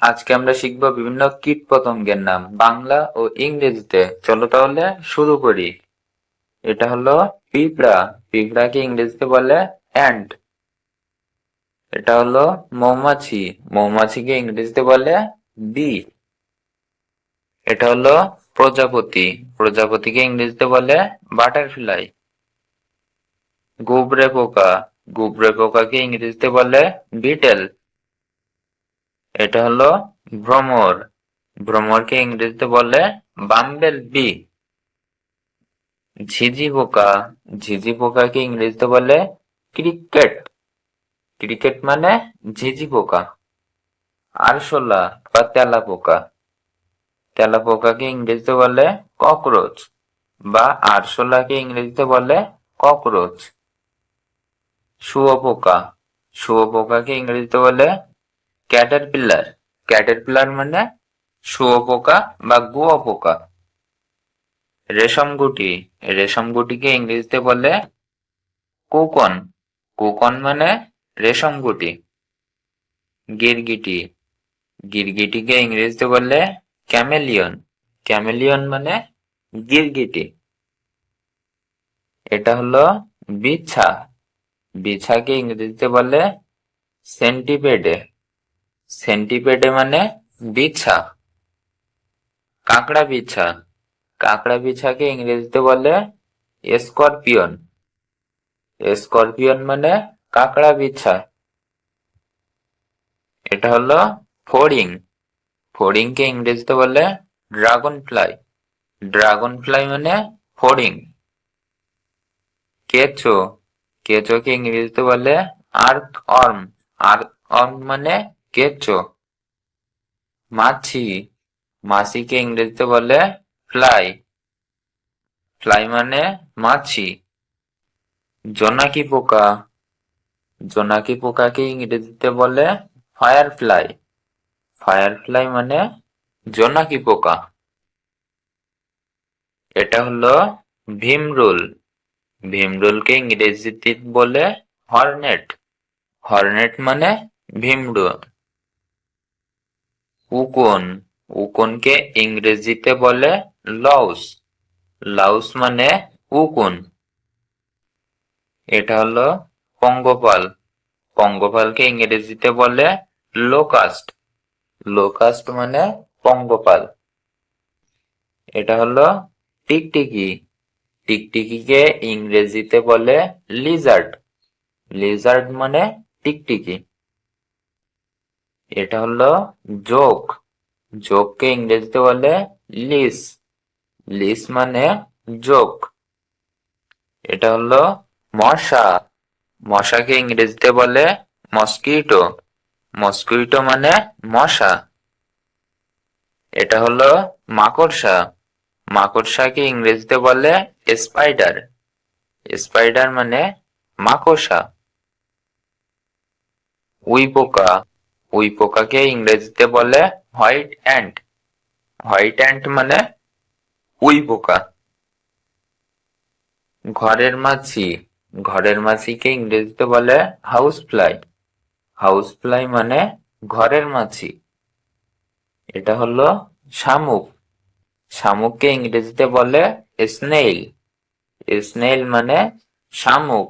আজকে আমরা শিখব বিভিন্ন কীট পতঙ্গের নাম, বাংলা ও ইংরেজিতে। চলো তাহলে শুরু করি। এটা হলো পিঁপড়া। পিঁপড়াকে ইংরেজিতে বলে অ্যান্ট এটা হলো মৌমাছি। মৌমাছিকে ইংরেজিতে বলে বি এটা হলো প্রজাপতি। প্রজাপতিকে ইংরেজিতে বলে বাটারফ্লাই গুবরে পোকা। গুবরে পোকাকে ইংরেজিতে বলে বিটেল এটা হলো ভ্রমর। ভ্রমরকে ইংরেজিতে বলে বাম্বেল বি। ঝিঝি পোকা। ঝিঝি পোকাকে ইংরেজিতে বলে ক্রিকেট। ক্রিকেট মানে ঝিঝি পোকা। আরশোলা বা তেলা পোকা। তেলা পোকাকে ইংরেজিতে বলে ককরোচ বা আরশোলাকে ইংরেজিতে বলে ককরোচ। শুয়োপোকা। শুয়োপোকাকে ইংরেজিতে বলে ক্যাটারপিল্লার ক্যাটারপিল্লার মানে শুয়োপোকা বা গুয়োপোকা রেশম গুটিকে ইংরেজিতে বলে কোকন। কোকন মানে রেশম গুটি। গিরগিটি। গিরগিটিকে ইংরেজিতে বলে ক্যামেলিয়ন ক্যামেলিয়ন মানে গিরগিটি। এটা হলো বিছা। বিছাকে ইংরেজিতে বলে সেন্টিপেডে সেন্টিপেডে মানে বিছা। কাঁকড়া বিছা। কাঁকড়া বিছাকে ইংরেজিতে বলে স্করপিয়ন। স্করপিয়ন মানে কাঁকড়া বিছা। এটা হলো ফড়িং। ফড়িংকে ইংরেজিতে বলে ড্রাগন ফ্লাই ড্রাগন ফ্লাই মানে ফড়িং। কেঁচো। কেঁচোকে ইংরেজিতে বলে আর্থ অর্ম আর্থ অর্ম মানে কেঁচো মাছি। মাছিকে ইংরেজিতে বলে ফ্লাই ফ্লাই মানে মাছি। জোনাকি পোকা জোনাকি পোকাকে ইংরেজিতে বলে ফায়ার ফ্লাই ফায়ার ফ্লাই মানে জোনাকি পোকা এটা হলো ভীমরুল। ভীমরুলকে ইংরেজিতে বলে হর্নেট হর্নেট মানে ভীমরুল। উকুন উকুনকে ইংরেজিতে বলে লাউস। লাউস মানে উকুন এটা হলো পঙ্গপাল। পঙ্গপালকে ইংরেজিতে বলে লোকাস্ট। লোকাস্ট মানে পঙ্গপাল। এটা হলো টিকটিকি। টিকটিকিকে ইংরেজিতে বলে লিজার্ড। লিজার্ড মানে টিকটিকি। এটা হলো জোক জোককে ইংরেজিতে বলে লিস। লিস মানে জোক এটা হলো মশা। মশাকে ইংরেজিতে বলে মস্কিটো। মস্কিটো মানে মশা। এটা হলো মাকড়সা। মাকড়সাকে ইংরেজিতে বলে স্পাইডার। স্পাইডার মানে মাকড়সা। উই পোকা উই পোকাকে ইংরেজিতে বলে হোয়াইট অ্যান্ট। হোয়াইট অ্যান্ট মানে উই পোকা। ঘরের মাছি ঘরের মাছিকে ইংরেজিতে বলে হাউস ফ্লাই হাউস ফ্লাই মানে ঘরের মাছি এটা হলো শামুক। শামুককে ইংরেজিতে বলে স্নেইল স্নেইল মানে শামুক।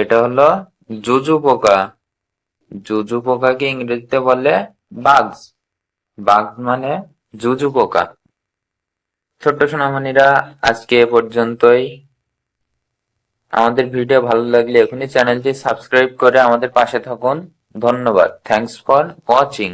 এটা হলো জুজু পোকা। জুজু পোকাকে ইংরেজিতে বলে বাগস বাগস মানে জুজু পোকা। ছোট্ট সোনামণিরা, আজকে এ পর্যন্তই। আমাদের ভিডিও ভালো লাগলে এখনই চ্যানেলটি সাবস্ক্রাইব করে আমাদের পাশে থাকুন। ধন্যবাদ। Thanks for watching.